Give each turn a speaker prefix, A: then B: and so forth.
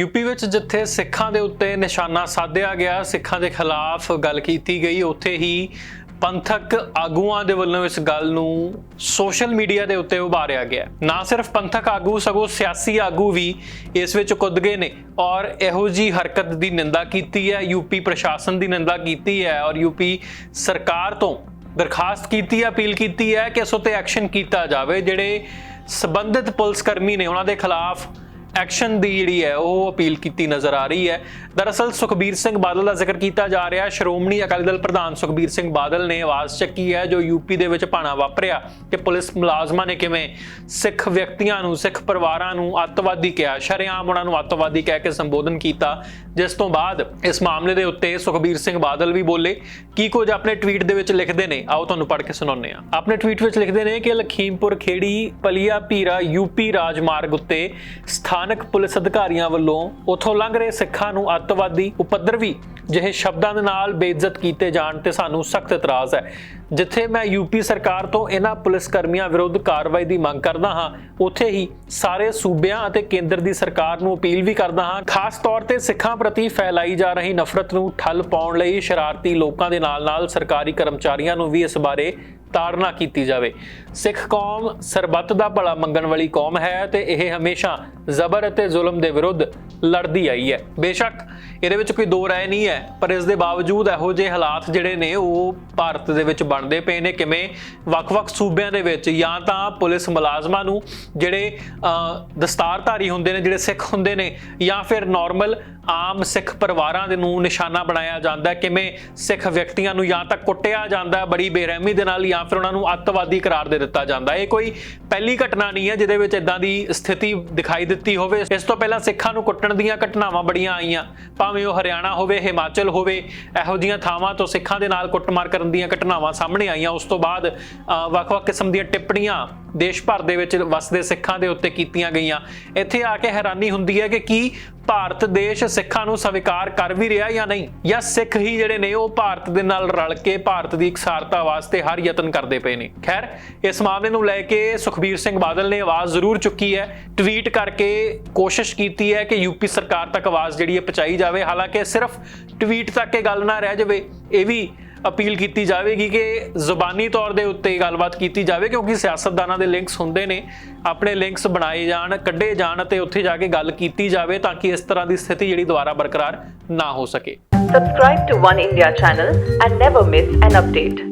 A: UP ਵਿੱਚ ਜਿੱਥੇ ਸਿੱਖਾਂ ਦੇ ਉੱਤੇ ਨਿਸ਼ਾਨਾ ਸਾਧਿਆ ਗਿਆ, ਸਿੱਖਾਂ ਦੇ ਖਿਲਾਫ ਗੱਲ ਕੀਤੀ ਗਈ, ਉੱਥੇ ਹੀ ਪੰਥਕ ਆਗੂਆਂ ਦੇ ਵੱਲੋਂ ਇਸ ਗੱਲ ਨੂੰ ਸੋਸ਼ਲ ਮੀਡੀਆ ਦੇ ਉੱਤੇ ਉਭਾਰਿਆ ਗਿਆ। ਨਾ ਸਿਰਫ ਪੰਥਕ ਆਗੂ, ਸਗੋਂ ਸਿਆਸੀ ਆਗੂ ਵੀ ਇਸ ਵਿੱਚ ਕੁੱਦ ਗਏ ਨੇ ਔਰ ਇਹੋ ਜੀ ਹਰਕਤ ਦੀ ਨਿੰਦਾ ਕੀਤੀ ਹੈ, ਯੂਪੀ ਪ੍ਰਸ਼ਾਸਨ ਦੀ ਨਿੰਦਾ ਕੀਤੀ ਹੈ ਔਰ ਯੂਪੀ ਸਰਕਾਰ ਤੋਂ ਦਰਖਾਸਤ ਕੀਤੀ ਹੈ, ਅਪੀਲ ਕੀਤੀ ਹੈ ਕਿ ਇਸ ਉੱਤੇ ਐਕਸ਼ਨ ਕੀਤਾ ਜਾਵੇ। ਜਿਹੜੇ ਸਬੰਧਿਤ ਪੁਲਿਸ ਕਰਮੀ ਨੇ, ਉਹਨਾਂ ਦੇ ਖਿਲਾਫ ਐਕਸ਼ਨ ਦੀ ਜਿਹੜੀ ਹੈ, ਉਹ ਅਪੀਲ ਕੀਤੀ ਨਜ਼ਰ ਆ ਰਹੀ ਹੈ। ਦਰਅਸਲ ਸੁਖਬੀਰ ਸਿੰਘ ਬਾਦਲ ਦਾ ਜ਼ਿਕਰ ਕੀਤਾ ਜਾ ਰਿਹਾ, ਸ਼੍ਰੋਮਣੀ ਅਕਾਲੀ ਦਲ ਪ੍ਰਧਾਨ ਸੁਖਬੀਰ ਸਿੰਘ ਬਾਦਲ ਨੇ ਆਵਾਜ਼ ਚੱਕੀ ਹੈ, ਜੋ ਯੂਪੀ ਦੇ ਵਿੱਚ ਭਾਣਾ ਵਾਪਰਿਆ ਕਿ ਪੁਲਿਸ ਮੁਲਾਜ਼ਮਾਂ ਨੇ ਕਿਵੇਂ ਸਿੱਖ ਵਿਅਕਤੀਆਂ ਨੂੰ, ਸਿੱਖ ਪਰਿਵਾਰਾਂ ਨੂੰ ਅੱਤਵਾਦੀ ਕਿਹਾ, ਸ਼ਰੇਆਮ ਉਹਨਾਂ ਨੂੰ ਅੱਤਵਾਦੀ ਕਹਿ ਕੇ ਸੰਬੋਧਨ ਕੀਤਾ। ਜਿਸ ਤੋਂ ਬਾਅਦ ਇਸ ਮਾਮਲੇ ਦੇ ਉੱਤੇ ਸੁਖਬੀਰ ਸਿੰਘ ਬਾਦਲ ਵੀ ਬੋਲੇ। ਕੀ ਕੁਝ ਆਪਣੇ ਟਵੀਟ ਦੇ ਵਿੱਚ ਲਿਖਦੇ ਨੇ? ਆਓ ਤੁਹਾਨੂੰ ਪੜ੍ਹ ਕੇ ਸੁਣਾਉਂਦੇ ਹਾਂ। ਆਪਣੇ ਟਵੀਟ ਵਿੱਚ ਲਿਖਦੇ ਨੇ ਕਿ ਲਖੀਮਪੁਰ ਖੇੜੀ ਪਲੀਆ ਪੀਰਾ ਯੂਪੀ ਰਾਜਮਾਰਗ ਉੱਤੇ ਸਥਾਨਕ ਪੁਲਿਸ ਅਧਿਕਾਰੀਆਂ ਵੱਲੋਂ ਉਥੋਂ ਲੰਘ ਰਹੇ ਸਿੱਖਾਂ ਨੂੰ ਅੱਤਵਾਦੀ ਉਪਦਰਵੀ ਜਿਹੇ ਸ਼ਬਦਾਂ ਦੇ ਨਾਲ ਬੇਇੱਜ਼ਤ ਕੀਤੇ ਜਾਣ ਤੇ ਸਾਨੂੰ ਸਖਤ ਇਤਰਾਜ਼ ਹੈ। ਜਿੱਥੇ ਮੈਂ ਯੂਪੀ ਸਰਕਾਰ ਤੋਂ ਇਹਨਾਂ ਪੁਲਿਸ ਕਰਮੀਆਂ ਵਿਰੁੱਧ ਕਾਰਵਾਈ ਦੀ ਮੰਗ ਕਰਦਾ ਹਾਂ, ਉੱਥੇ ਹੀ ਸਾਰੇ ਸੂਬਿਆਂ ਅਤੇ ਕੇਂਦਰ ਦੀ ਸਰਕਾਰ ਨੂੰ ਅਪੀਲ ਵੀ ਕਰਦਾ ਹਾਂ। ਖਾਸ ਤੌਰ ਤੇ ਸਿੱਖਾਂ ਪ੍ਰਤੀ ਫੈਲਾਈ ਜਾ ਰਹੀ ਨਫ਼ਰਤ ਨੂੰ ਠੱਲ ਪਾਉਣ ਲਈ ਸ਼ਰਾਰਤੀ ਲੋਕਾਂ ਦੇ ਨਾਲ-ਨਾਲ ਸਰਕਾਰੀ ਕਰਮਚਾਰੀਆਂ ਨੂੰ ਵੀ ਇਸ ਬਾਰੇ ਤਾੜਨਾ ਕੀਤੀ ਜਾਵੇ। ਸਿੱਖ ਕੌਮ ਸਰਬੱਤ ਦਾ ਭਲਾ ਮੰਗਣ ਵਾਲੀ ਕੌਮ ਹੈ ਤੇ ਇਹ ਹਮੇਸ਼ਾ ਜ਼ਬਰ ਅਤੇ ਜ਼ੁਲਮ ਦੇ ਵਿਰੁੱਧ ਲੜਦੀ ਆਈ ਹੈ। ਬੇਸ਼ੱਕ ਇਹਦੇ ਵਿੱਚ ਕੋਈ ਦੋ ਰਾਏ ਨਹੀਂ ਹੈ, ਪਰ ਇਸ ਦੇ ਬਾਵਜੂਦ ਇਹੋ ਜਿਹੇ ਹਾਲਾਤ ਜਿਹੜੇ ਨੇ, ਉਹ ਭਾਰਤ ਦੇ ਵਿੱਚ ਬਣਦੇ ਪਏ ਨੇ ਕਿਵੇਂ ਵੱਖ-ਵੱਖ ਸੂਬਿਆਂ ਦੇ ਵਿੱਚ ਜਾਂ ਤਾਂ ਪੁਲਿਸ ਮੁਲਾਜ਼ਮਾਂ ਨੂੰ ਜਿਹੜੇ ਦਸਤਾਰਧਾਰੀ ਹੁੰਦੇ ਨੇ, ਜਿਹੜੇ ਸਿੱਖ ਹੁੰਦੇ ਨੇ, ਜਾਂ ਫਿਰ ਨਾਰਮਲ ਆਮ ਸਿੱਖ ਪਰਿਵਾਰਾਂ ਦੇ ਨੂੰ ਨਿਸ਼ਾਨਾ ਬਣਾਇਆ ਜਾਂਦਾ ਕਿਵੇਂ ਸਿੱਖ ਵਿਅਕਤੀਆਂ ਨੂੰ ਜਾਂ ਤਾਂ ਕੁੱਟਿਆ ਜਾਂਦਾ ਬੜੀ ਬੇਰਹਿਮੀ ਦੇ ਨਾਲ ਜਾਂ ਫਿਰ ਉਹਨਾਂ ਨੂੰ ਅੱਤਵਾਦੀ ਕਰਾਰ ਦੇ ਦਿੱਤਾ ਜਾਂਦਾ ਇਹ ਕੋਈ ਪਹਿਲੀ ਘਟਨਾ ਨਹੀਂ ਹੈ ਜਿਹਦੇ ਵਿੱਚ ਇਦਾਂ ਦੀ ਸਥਿਤੀ ਦਿਖਾਈ ਦਿੱਤੀ ਹੋਵੇ। ਇਸ ਤੋਂ ਪਹਿਲਾਂ ਸਿੱਖਾਂ ਨੂੰ ਕੁੱਟਣ ਦੀਆਂ ਘਟਨਾਵਾਂ ਬੜੀਆਂ ਆਈਆਂ। ਭਾਵੇਂ ਉਹ ਹਰਿਆਣਾ ਹੋਵੇ, ਹਿਮਾਚਲ ਹੋਵੇ, ਇਹੋ ਜੀਆਂ ਥਾਵਾਂ ਤੋਂ ਸਿੱਖਾਂ ਦੇ ਨਾਲ ਕੁੱਟਮਾਰ ਕਰਨ ਦੀਆਂ ਘਟਨਾਵਾਂ ਸਾਹਮਣੇ ਆਈਆਂ। ਉਸ ਤੋਂ ਬਾਅਦ ਵੱਖ-ਵੱਖ ਕਿਸਮ ਦੀਆਂ ਟਿੱਪਣੀਆਂ ਦੇਸ਼ ਭਰ ਦੇ ਵਿੱਚ ਵਸਦੇ ਸਿੱਖਾਂ ਦੇ ਉੱਤੇ ਕੀਤੀਆਂ ਗਈਆਂ। ਇੱਥੇ ਆ ਕੇ ਹੈਰਾਨੀ ਹੁੰਦੀ ਹੈ ਕਿ ਕੀ ਭਾਰਤ ਦੇਸ਼ ਸਿੱਖਾਂ ਨੂੰ ਸਵੀਕਾਰ ਕਰ ਵੀ ਰਿਹਾ ਜਾਂ ਨਹੀਂ? ਜਾਂ ਸਿੱਖ ਹੀ ਜਿਹੜੇ ਨੇ, ਉਹ ਭਾਰਤ ਦੇ ਨਾਲ ਰਲ ਕੇ ਭਾਰਤ ਦੀ ਇਕਸਾਰਤਾ ਵਾਸਤੇ ਹਰ ਯਤਨ ਕਰਦੇ ਪਏ ਨੇ। ਖੈਰ, ਇਸ ਮਾਮਲੇ ਨੂੰ ਲੈ ਕੇ ਸੁਖਬੀਰ ਸਿੰਘ ਬਾਦਲ ਨੇ ਆਵਾਜ਼ ਜ਼ਰੂਰ ਚੁੱਕੀ ਹੈ। ਟਵੀਟ ਕਰਕੇ ਕੋਸ਼ਿਸ਼ ਕੀਤੀ ਹੈ ਕਿ ਯੂਪੀ ਸਰਕਾਰ ਤੱਕ ਆਵਾਜ਼ ਜਿਹੜੀ ਹੈ ਪਹੁੰਚਾਈ ਜਾਵੇ। ਹਾਲਾਂਕਿ ਸਿਰਫ ਟਵੀਟ ਤੱਕ ਇਹ ਗੱਲ ਨਾ ਰਹਿ ਜਾਵੇ, ਇਹ ਵੀ ਅਪੀਲ ਕੀਤੀ ਜਾਵੇਗੀ ਕਿ ਜ਼ੁਬਾਨੀ ਤੌਰ ਦੇ ਉੱਤੇ ਗੱਲਬਾਤ ਕੀਤੀ ਜਾਵੇ, ਕਿਉਂਕਿ ਸਿਆਸਤਦਾਨਾਂ ਦੇ ਲਿੰਕਸ ਹੁੰਦੇ ਨੇ, ਆਪਣੇ ਲਿੰਕਸ ਬਣਾਏ ਜਾਣ, ਕੱਢੇ ਜਾਣ ਅਤੇ ਉੱਥੇ ਜਾ ਕੇ ਗੱਲ ਕੀਤੀ ਜਾਵੇ ਤਾਂ ਕਿ ਇਸ ਤਰ੍ਹਾਂ ਦੀ ਸਥਿਤੀ ਜਿਹੜੀ ਦੁਬਾਰਾ ਬਰਕਰਾਰ ਨਾ ਹੋ ਸਕੇ
B: Subscribe to One India channel and never miss an update.